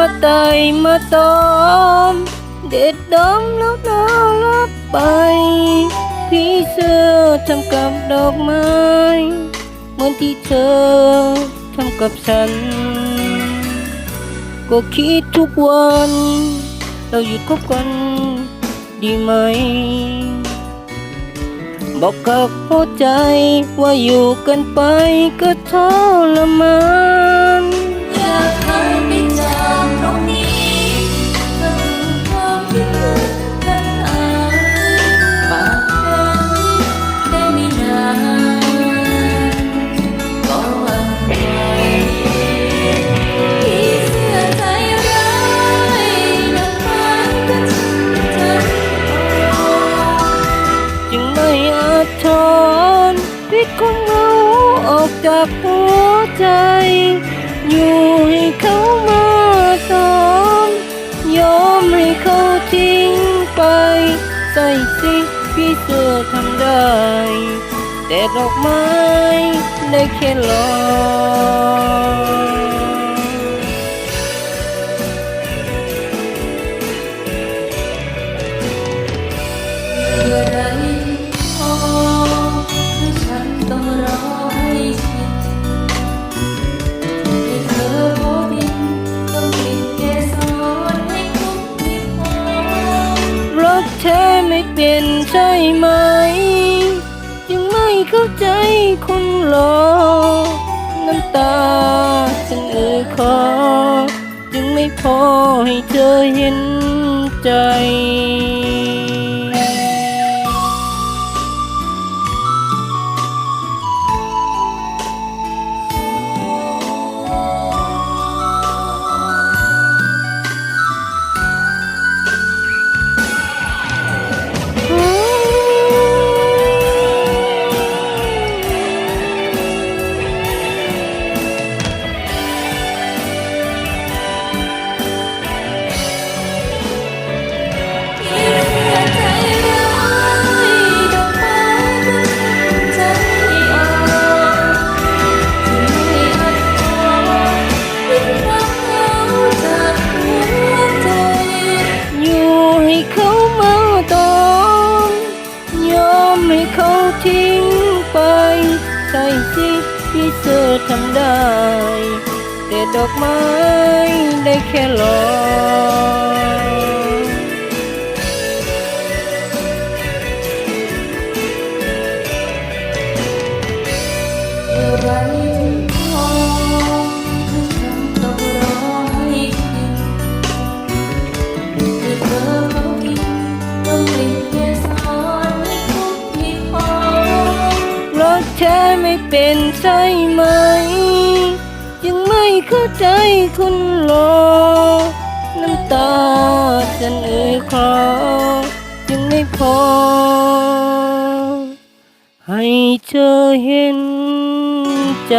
มาไต่มาตอม เด็ดดอมแล้วน้องรับไป พี่เสื้อทำกับดอกไม้ เหมือนที่เธอทำกับฉัน ก็คิดทุกวัน เราหยุดคบกันดีไหม บอกกับหัวใจว่าอยู่กันไปก็ทรมานอยากห คงเราออกจากหัวใจ อยู่ให้เขามาตอมยอมให้เขาทิ้งไป ใส่สิพี่เสื้อทำได้ แต่ดอกไม้ได้แค่ลอเรักแท้ไม่เปลี่ยนใช่ไหม ยังไม่เข้าใจคนหลอกน้ำตาฉันเอ่ยขอ ยังไม่พอให้เธอเห็นใจ ให้เขาทิ้งไปใส่สิพี่เธอทำได้ แต่ดอกไม้ได้แค่รอเมื่อไร ไม่เป็นใช่ไหม ยังไม่เข้าใจคุณหลอกน้ำตาฉันเอ่ยขอยังไม่พอ ให้เธอเห็นใจ